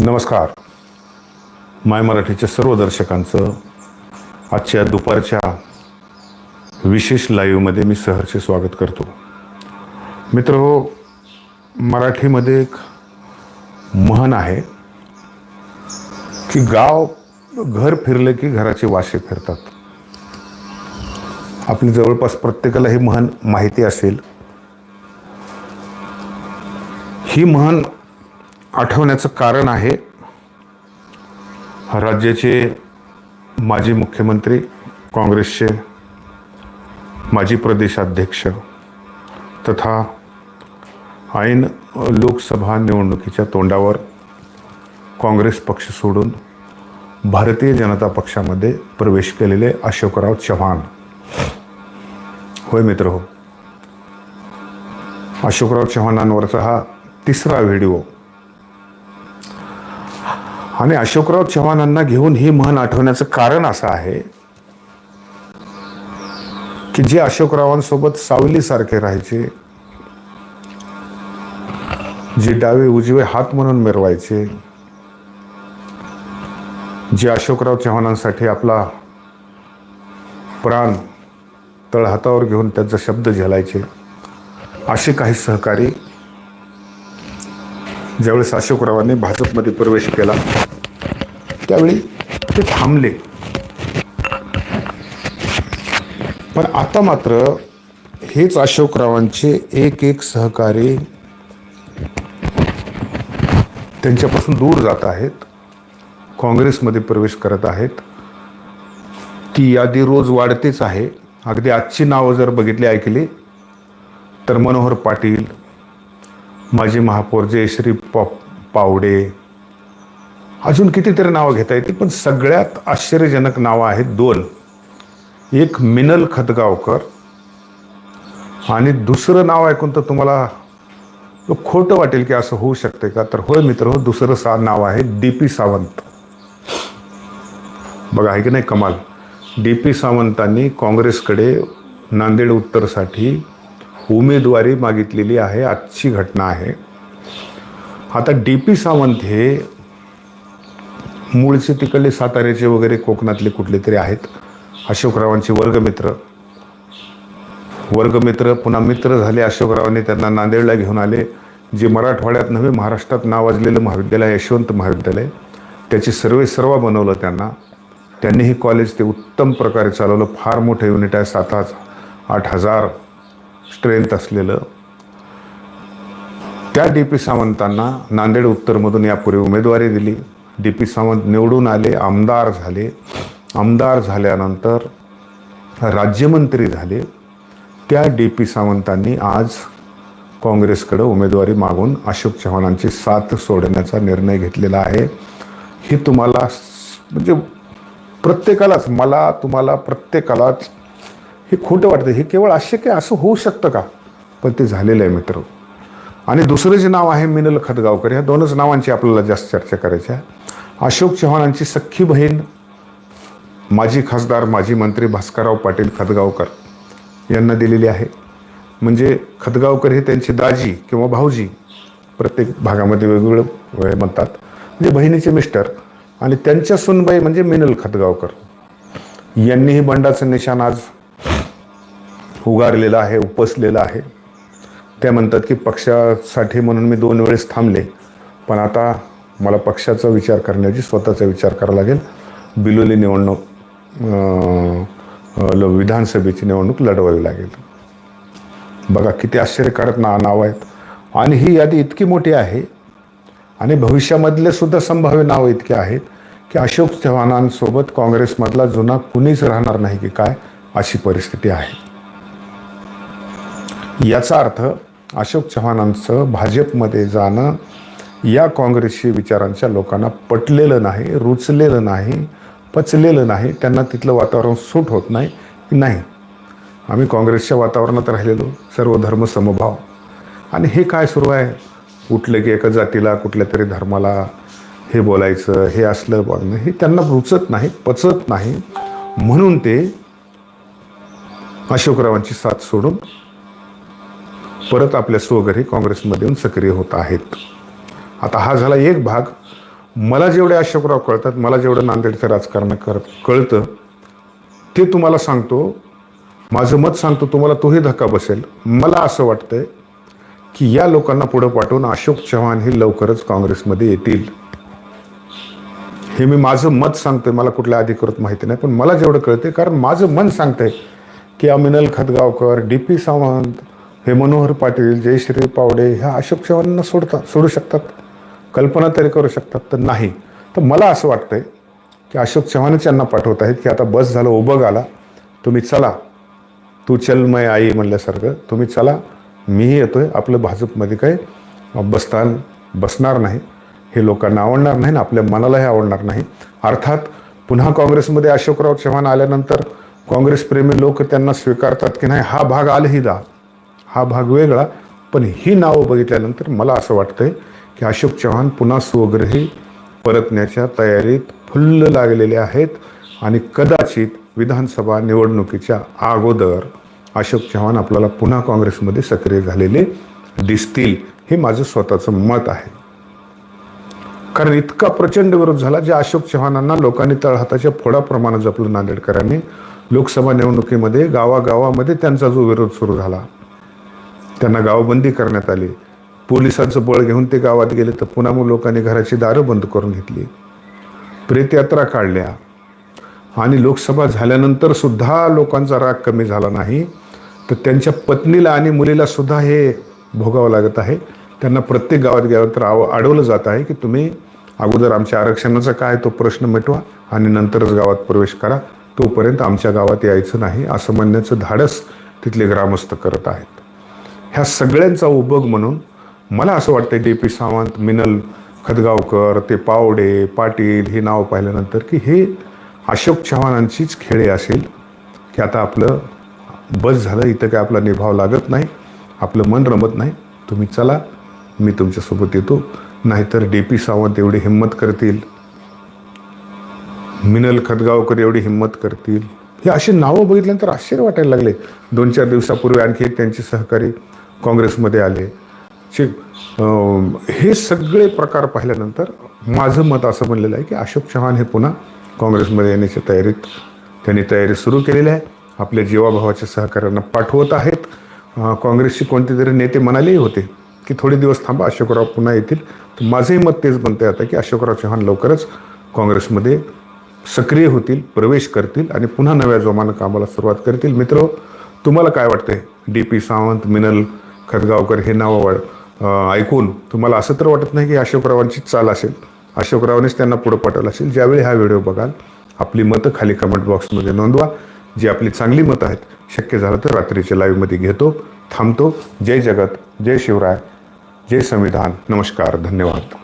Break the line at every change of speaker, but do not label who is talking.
नमस्कार. माय मराठीच्या सर्व दर्शकांचं आजच्या दुपारच्या विशेष लाईव्हमध्ये मी सहर्ष स्वागत करतो. मित्र हो मराठीमध्ये एक म्हण आहे की गाव घर फिरलं की घराचे वासे फिरतात. आपली जवळपास प्रत्येकाला ही म्हण माहिती असेल. ही म्हण आठवण्याचं कारण आहे. राज्याचे माजी मुख्यमंत्री काँग्रेसचे माजी प्रदेशाध्यक्ष तथा ऐन लोकसभा निवडणुकीच्या तोंडावर काँग्रेस पक्ष सोडून भारतीय जनता पक्षामध्ये प्रवेश केलेले अशोकराव चव्हाण. होय मित्र हो अशोकराव चव्हाणांवरचा हा तिसरा व्हिडिओ आणि अशोकराव चव्हाणांना घेऊन ही म्हण आठवण्याचं कारण असं आहे की जे अशोकरावांसोबत सावलीसारखे राहायचे जे डावे उजवे हात म्हणून मिरवायचे जे अशोकराव चव्हाणांसाठी आपला प्राण तळहातावर घेऊन त्यांचा शब्द झेलायचे असे काही सहकारी ज्यावेळेस अशोकरावांनी भाजपमध्ये प्रवेश केला त्यावेळी ते थांबले. पण आता मात्र हेच अशोकरावांचे एक एक सहकारी त्यांच्यापासून दूर जात आहेत. काँग्रेसमध्ये प्रवेश करत आहेत. ती यादी रोज वाढतेच आहे. अगदी आजची नावं जर बघितली ऐकली तर मनोहर पाटील माजी महापौर जयश्री पॉ पावडे अजून कितीतरी नावं घेता येतील पण सगळ्यात आश्चर्यजनक नावं आहेत दोन. एक मिनल खतगावकर आणि दुसरं नाव ऐकून तर तुम्हाला खोटं वाटेल की असं होऊ शकते का? तर होय मित्र हो दुसरं सा नाव आहे डी पी सावंत. बघा आहे की नाही कमाल? डी पी सावंतांनी काँग्रेसकडे नांदेड उत्तरसाठी उमेदवारी मागितलेली आहे आजची घटना आहे. आता डी पी सावंत हे मूळचे तिकडले साताऱ्याचे वगैरे कोकणातले कुठले तरी आहेत. अशोकरावांचे वर्गमित्र. वर्गमित्र पुन्हा मित्र झाले अशोकरावांनी त्यांना नांदेडला घेऊन आले जे मराठवाड्यात नव्हे महाराष्ट्रात नावाजलेलं महाविद्यालय यशवंत महाविद्यालय. त्याचे सर्वे सर्व बनवलं त्यांना. त्यांनी हे कॉलेज ते उत्तम प्रकारे चालवलं. फार मोठं युनिट आहे सात आज आठ हजार स्ट्रेंथ असलेलं. त्या डी पी सावंतांना नांदेड उत्तरमधून यापूर्वी उमेदवारी दिली. डी पी सावंत निवडून आले आमदार झाले. आमदार झाल्यानंतर राज्यमंत्री झाले. त्या डी पी सावंतांनी आज काँग्रेसकडं उमेदवारी मागून अशोक चव्हाणांची साथ सोडण्याचा निर्णय घेतलेला आहे. ही तुम्हाला म्हणजे प्रत्येकालाच मला तुम्हाला प्रत्येकालाच हे खोटं वाटतं. हे केवळ अशक्य आहे, असं होऊ शकतं का? पण ते झालेलं आहे मित्र. आणि दुसरं जे नाव आहे मिनल खतगावकर ह्या दोनच नावांची आपल्याला जास्त चर्चा करायची आहे. अशोक चव्हाणांची सख्खी बहीण माजी खासदार माजी मंत्री भास्करराव पाटील खतगावकर यांना दिलेली आहे. म्हणजे खतगावकर हे त्यांची दाजी किंवा भाऊजी प्रत्येक भागामध्ये वेगवेगळं वे म्हणतात. म्हणजे बहिणीचे मिस्टर आणि त्यांच्या सुनबाई म्हणजे मिनल खतगावकर यांनीही बंडाचं निशाण आज उगारलेलं आहे उपसलेलं आहे. त्या म्हणतात की पक्षासाठी म्हणून मी दोन वेळेस थांबले पण आता मला पक्षाचा विचार करण्याची स्वतःचा विचार करावा लागेल. बिलोली निवडणूक विधानसभेची निवडणूक लढवावी लागेल. बघा किती आश्चर्यकारक ना नावं आहेत. आणि ही यादी इतकी मोठी आहे आणि भविष्यामधले सुद्धा संभाव्य नावं इतके आहेत की अशोक चव्हाणांसोबत काँग्रेसमधला जुना कुणीच राहणार नाही की काय अशी परिस्थिती आहे. याचा अर्थ अशोक चव्हाणांचं भाजपमध्ये जाणं या काँग्रेसशी विचारांच्या लोकांना पटलेलं नाही रुचलेलं नाही पचलेलं नाही त्यांना तिथलं वातावरण सूट होत नाही की नाही. आम्ही काँग्रेसच्या वातावरणात राहिलेलो सर्व धर्म समभाव. आणि हे काय सुरू आहे? उठलं की एका जातीला कुठल्या तरी धर्माला हे बोलायचं हे असलं बघणं हे त्यांना रुचत नाही पचत नाही. म्हणून ते अशोकरावांची साथ सोडून परत आपल्या स्वघरी काँग्रेसमध्ये येऊन सक्रिय होत आहेत. आता हा झाला एक भाग. मला जेवढे अशोकराव कळतात मला जेवढं नांदेडचं राजकारण कर कळतं ते तुम्हाला सांगतो. माझं मत सांगतो तुम्हाला तोही धक्का बसेल. मला असं वाटतंय की या लोकांना पुढं पाठवून अशोक चव्हाण हे लवकरच काँग्रेसमध्ये येतील. हे मी माझं मत सांगतोय मला कुठल्या अधिकृत माहिती नाही पण मला जेवढं कळते कारण माझं मन सांगतंय की अमिनल खतगावकर डी पी सावंत हे मनोहर पाटील जयश्री पावडे ह्या अशोक चव्हाणांना सोडतात सोडू शकतात. कल्पना तरी करू शकतात तर नाही. तर मला असं वाटतंय की अशोक चव्हाणच यांना पाठवत आहेत की आता बस झालं उभं आला तुम्ही चला. तू चलमय आई म्हणल्यासारखं. तुम्ही चला. मीही येतोय. आपलं भाजपमध्ये काही बसतान बसणार नाही. हे लोकांना आवडणार नाही ना आपल्या मनालाही आवडणार नाही. अर्थात पुन्हा काँग्रेसमध्ये अशोकराव चव्हाण आल्यानंतर काँग्रेसप्रेमी लोक त्यांना स्वीकारतात की नाही हा भाग आलही दा हा भाग वेगळा. पण ही नावं बघितल्यानंतर मला असं वाटतंय की अशोक चव्हाण पुन्हा स्वगृही परतण्याच्या तयारीत फुल्ल लागलेले आहेत आणि कदाचित विधानसभा निवडणुकीच्या अगोदर अशोक चव्हाण आपल्याला पुन्हा काँग्रेसमध्ये सक्रिय झालेले दिसतील हे माझं स्वतःचं मत आहे. कारण इतका प्रचंड विरोध झाला जे अशोक चव्हाणांना लोकांनी तळहाताच्या फोडाप्रमाणे जपलं नांदेडकरांनी. लोकसभा निवडणुकीमध्ये गावागावामध्ये त्यांचा जो विरोध सुरू झाला त्यांना गावबंदी करण्यात आली. पोलिसांचं बळ घेऊन ते गावात गेले तर पुन्हा मग लोकांनी घराची दारं बंद करून घेतली. प्रेतयात्रा काढल्या. आणि लोकसभा झाल्यानंतर सुद्धा लोकांचा राग कमी झाला नाही. तर त्यांच्या पत्नीला आणि मुलीला सुद्धा हे भोगावं लागत आहे. त्यांना प्रत्येक गावात गेलं तर आव अडवलं जात आहे की तुम्ही अगोदर आमच्या आरक्षणाचा काय तो प्रश्न मिटवा आणि नंतरच गावात प्रवेश करा. तोपर्यंत आमच्या गावात यायचं नाही असं म्हणण्याचं धाडस तिथले ग्रामस्थ करत आहेत. ह्या सगळ्यांचा उपभोग म्हणून मला असं वाटतं डी पी सावंत मिनल खदगावकर ते पावडे पाटील हे नाव पाहिल्यानंतर की हे अशोक चव्हाणांचीच खेळे असेल की आता आपलं बस झालं इथं काय आपला निभाव लागत नाही आपलं मन रमत नाही. तुम्ही चला मी तुमच्यासोबत येतो. नाहीतर डी पी सावंत एवढी हिंमत करतील मिनल खदगावकर एवढी हिंमत करतील. हे अशी नावं बघितल्यानंतर आश्चर्य वाटायला लागले. दोन चार दिवसापूर्वी आणखी एक त्यांचे सहकारी काँग्रेसमध्ये आले. चे हे सगळे प्रकार पाहिल्यानंतर माझं मत असं म्हणलेलं आहे की अशोक चव्हाण हे पुन्हा काँग्रेसमध्ये येण्याच्या तयारीत त्यांनी तयारी सुरू केलेली आहे. आपल्या जीवाभावाच्या सहकाऱ्यांना पाठवत आहेत. काँग्रेसचे कोणते तरी नेते म्हणालेही होते की थोडे दिवस थांबा अशोकराव पुन्हा येतील. तर माझंही मत तेच बनते आता की अशोकराव चव्हाण लवकरच काँग्रेसमध्ये सक्रिय होतील प्रवेश करतील आणि पुन्हा नव्या जोमानं कामाला सुरुवात करतील. मित्र तुम्हाला काय वाटतंय? डी पी सावंत मिनल खतगावकर हे नावं वाढ ऐकून तुम्हाला असं तर वाटत नाही की अशोकरावांचीच चाल असेल. अशोकरावानेच त्यांना पुढं पाठवलं असेल. ज्यावेळी हा व्हिडिओ बघाल आपली मतं खाली कमेंट बॉक्समध्ये नोंदवा. जी आपली चांगली मतं आहेत शक्य झालं तर रात्रीच्या लाईव्हमध्ये घेतो थांबतो. जय जगत जय शिवराय जय संविधान. नमस्कार धन्यवाद.